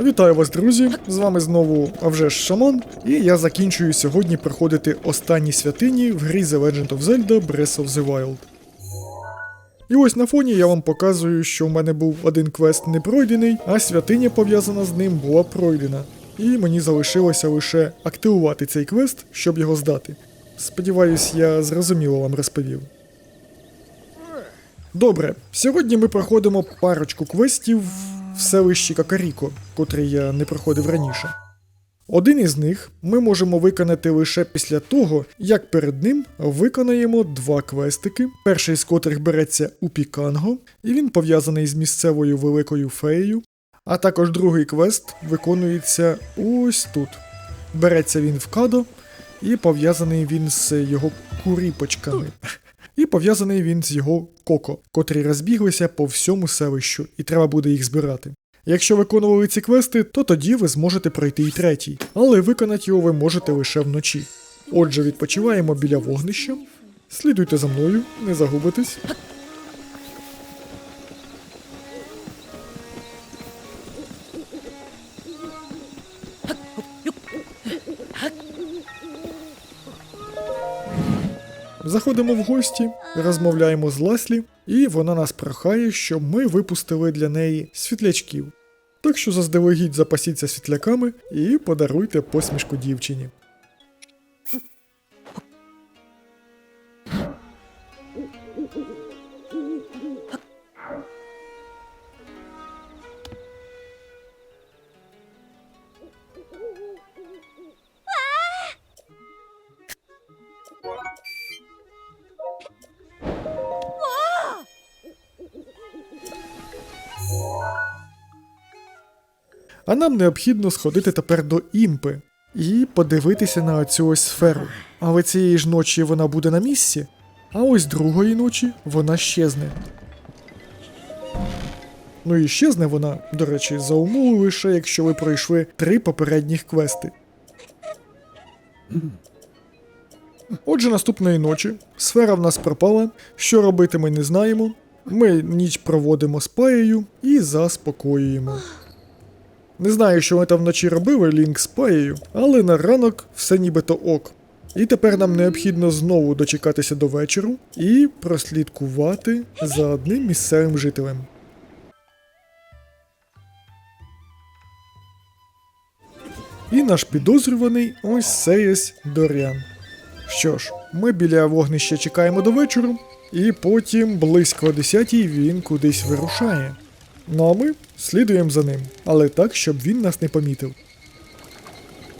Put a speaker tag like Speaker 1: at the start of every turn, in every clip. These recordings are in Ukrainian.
Speaker 1: Вітаю вас, друзі! З вами знову а вже ж Шаман, і я закінчую сьогодні проходити останні святині в грі The Legend of Zelda Breath of the Wild. І ось на фоні я вам показую, що в мене був один квест не пройдений, а святиня пов'язана з ним була пройдена. І мені залишилося лише активувати цей квест, щоб його здати. Сподіваюсь, я зрозуміло вам розповів. Добре, сьогодні ми проходимо парочку квестів в селищі Какаріко, котрий я не проходив раніше. Один із них ми можемо виконати лише після того, як перед ним виконаємо два квестики, перший з котрих береться у Піканго, і він пов'язаний з місцевою великою феєю, а також другий квест виконується ось тут. Береться він в Кадо, і пов'язаний він з його куріпочками. І пов'язаний він з його коко, котрі розбіглися по всьому селищу, і треба буде їх збирати. Якщо виконували ці квести, то тоді ви зможете пройти і третій, але виконати його ви можете лише вночі. Отже, відпочиваємо біля вогнища. Слідуйте за мною, не загубитесь. Заходимо в гості, розмовляємо з Ласлі, і вона нас прохає, щоб ми випустили для неї світлячків. Так що заздалегідь запасіться світляками і подаруйте посмішку дівчині. А нам необхідно сходити тепер до імпи і подивитися на цю ось сферу. Але цієї ж ночі вона буде на місці, а ось другої ночі вона щезне. Ну і щезне вона, до речі, за умови лише, якщо ви пройшли три попередніх квести. Отже, наступної ночі сфера в нас пропала. Що робити ми не знаємо. Ми ніч проводимо з паєю і заспокоюємо. Не знаю, що ми там вночі робили Лінк з паєю, але на ранок все нібито ок. І тепер нам необхідно знову дочекатися до вечору і прослідкувати за одним місцевим жителем. І наш підозрюваний ось Сеєс Доріан. Що ж, ми біля вогнища чекаємо до вечору, і потім близько о 10 він кудись вирушає. Ну а ми слідуємо за ним, але так, щоб він нас не помітив.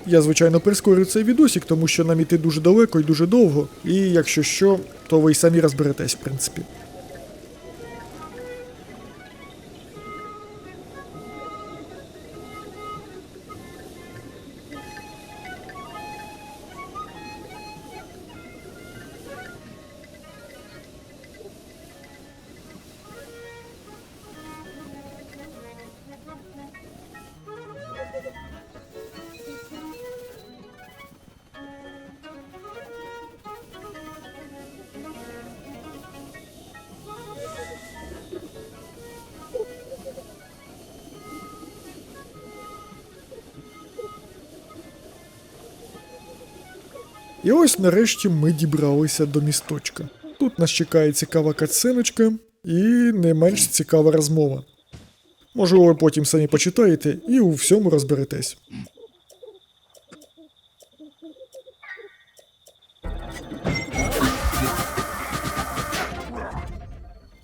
Speaker 1: Я, звичайно, прискорю цей відосік, тому що нам іти дуже далеко і дуже довго, і якщо що, то ви й самі розберетесь, в принципі. І ось нарешті ми дібралися до місточка. Тут нас чекає цікава катсценочка і не менш цікава розмова. Можливо, ви потім самі почитаєте і у всьому розберетесь.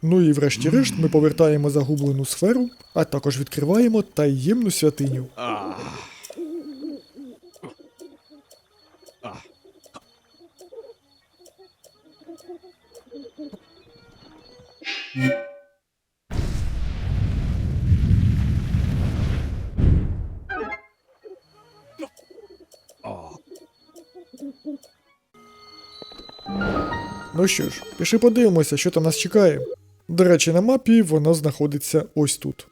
Speaker 1: Ну і врешті-решт ми повертаємо загублену сферу, а також відкриваємо таємну святиню. Ну що ж, пішли подивимося, що там нас чекає. До речі, на мапі воно знаходиться ось тут.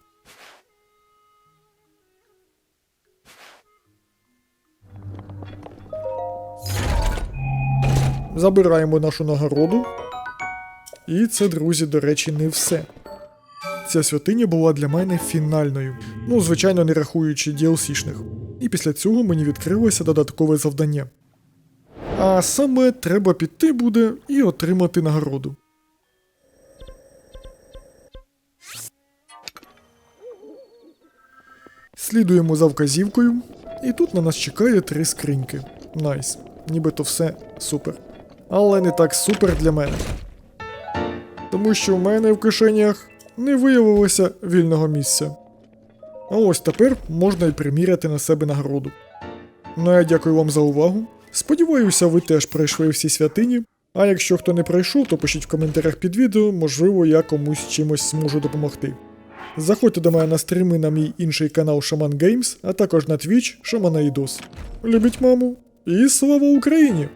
Speaker 1: Забираємо нашу нагороду. І це, друзі, до речі, не все. ця святиня була для мене фінальною. Ну, звичайно, не рахуючи DLC-шних. І після цього мені відкрилося додаткове завдання. А саме треба піти буде і отримати нагороду. Слідуємо за вказівкою, і тут на нас чекає три скриньки. Найс. Нібито все супер. Але не так супер для мене. Тому що в мене в кишенях не виявилося вільного місця. А ось тепер можна й приміряти на себе нагороду. Ну я дякую вам за увагу. Сподіваюся, ви теж пройшли всі святині. А якщо хто не пройшов, то пишіть в коментарях під відео, можливо, я комусь чимось зможу допомогти. Заходьте до мене на стріми на мій інший канал Shaman Games, а також на Twitch Шаманаїдос. Любіть маму і слава Україні!